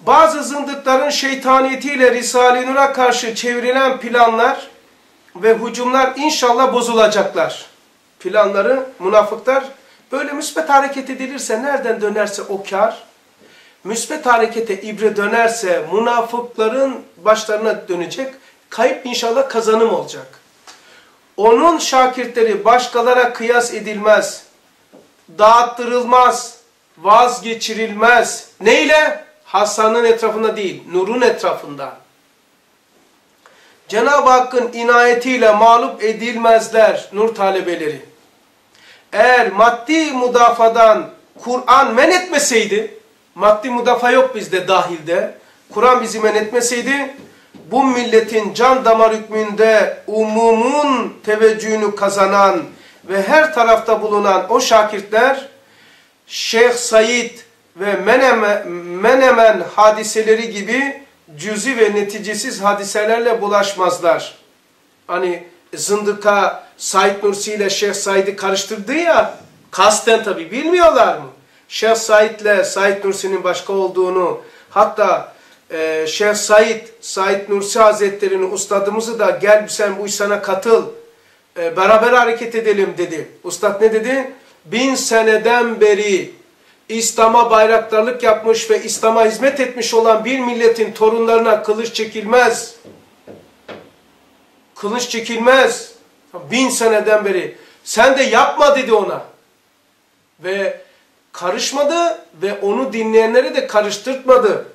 bazı zındıkların şeytaniyetiyle Risale-i Nur'a karşı çevrilen planlar ve hücumlar inşallah bozulacaklar. Planları münafıklar böyle müsbet hareket edilirse nereden dönerse o kar, müsbet harekete ibre dönerse münafıkların başlarına dönecek, kayıp inşallah kazanım olacak. Onun şakirtleri başkalara kıyas edilmez, dağıttırılmaz, vazgeçirilmez. Neyle? Hasan'ın etrafında değil, nurun etrafında. Cenab-ı Hakk'ın inayetiyle mağlup edilmezler nur talebeleri. Eğer maddi mudafadan Kur'an men etmeseydi, maddi mudafa yok bizde dahilde, Kur'an bizi men etmeseydi, bu milletin can damar hükmünde umumun teveccühünü kazanan ve her tarafta bulunan o şakirtler, Şeyh Said ve Menemen, hadiseleri gibi cüzi ve neticesiz hadiselerle bulaşmazlar. Hani zındıka Said Nursi ile Şeyh Said'i karıştırdı ya, kasten tabi bilmiyorlar mı? Şeyh Said ile Said Nursi'nin başka olduğunu, hatta e, Şeyh Said, Said Nursi Hazretleri'nin ustadımızı da gel sen bu işsana katıl, e, beraber hareket edelim dedi. Ustad ne dedi? Bin seneden beri İslam'a bayraktarlık yapmış ve İslam'a hizmet etmiş olan bir milletin torunlarına kılıç çekilmez. Kılıç çekilmez. Bin seneden beri. Sen de yapma dedi ona. Ve karışmadı ve onu dinleyenleri de karıştırtmadı.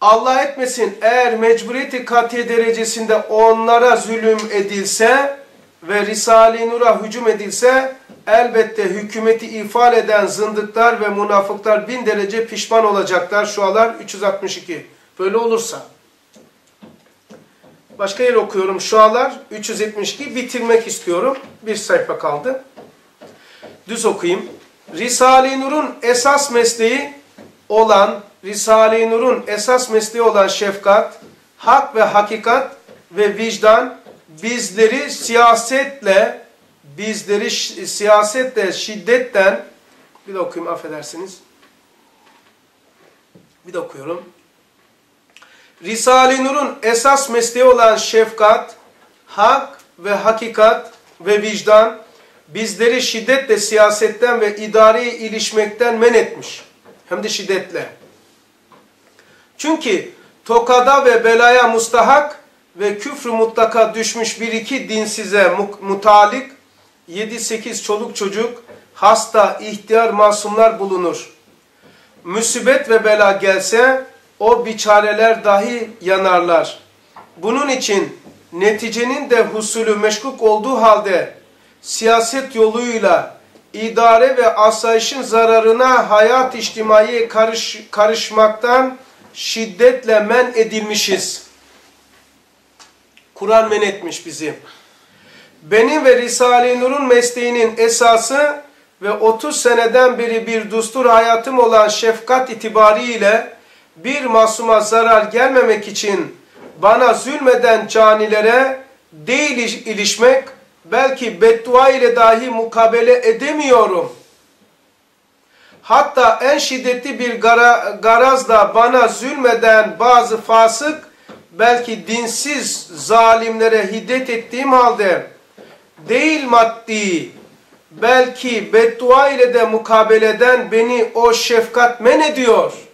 Allah etmesin eğer mecburiyeti katiye derecesinde onlara zulüm edilse ve Risale-i Nur'a hücum edilse elbette hükümeti ifade eden zındıklar ve münafıklar bin derece pişman olacaklar. Şualar 362. Böyle olursa. Başka yer okuyorum. Şualar 372. Bitirmek istiyorum. Bir sayfa kaldı. Düz okuyayım. Risale-i Nur'un esas mesleği olan, Risale-i Nur'un esas mesleği olan şefkat, hak ve hakikat ve vicdan bizleri siyasetle, bizleri siyasetle, şiddetten, bir de okuyayım affedersiniz. Bir de okuyorum. Risale-i Nur'un esas mesleği olan şefkat, hak ve hakikat ve vicdan bizleri şiddetle siyasetten ve idari ilişmekten men etmiş. Hem de şiddetle. Çünkü tokada ve belaya mustahak ve küfrü mutlaka düşmüş bir iki dinsize mutalik 7-8 çoluk çocuk, hasta, ihtiyar masumlar bulunur. Müsibet ve bela gelse o biçareler dahi yanarlar. Bunun için neticenin de husulü meşkuk olduğu halde siyaset yoluyla idare ve asayişin zararına hayat içtimai karış, karışmaktan şiddetle men edilmişiz. Kur'an men etmiş bizi. Benim ve Risale-i Nur'un mesleğinin esası ve 30 seneden beri bir dustur hayatım olan şefkat itibariyle bir masuma zarar gelmemek için bana zulmeden canilere değil ilişmek, belki beddua ile dahi mukabele edemiyorum. Hatta en şiddetli bir gara, garazla bana zulmeden bazı fasık, belki dinsiz zalimlere hiddet ettiğim halde, değil maddi, belki beddua ile de mukabeleden beni o şefkat men ediyor.''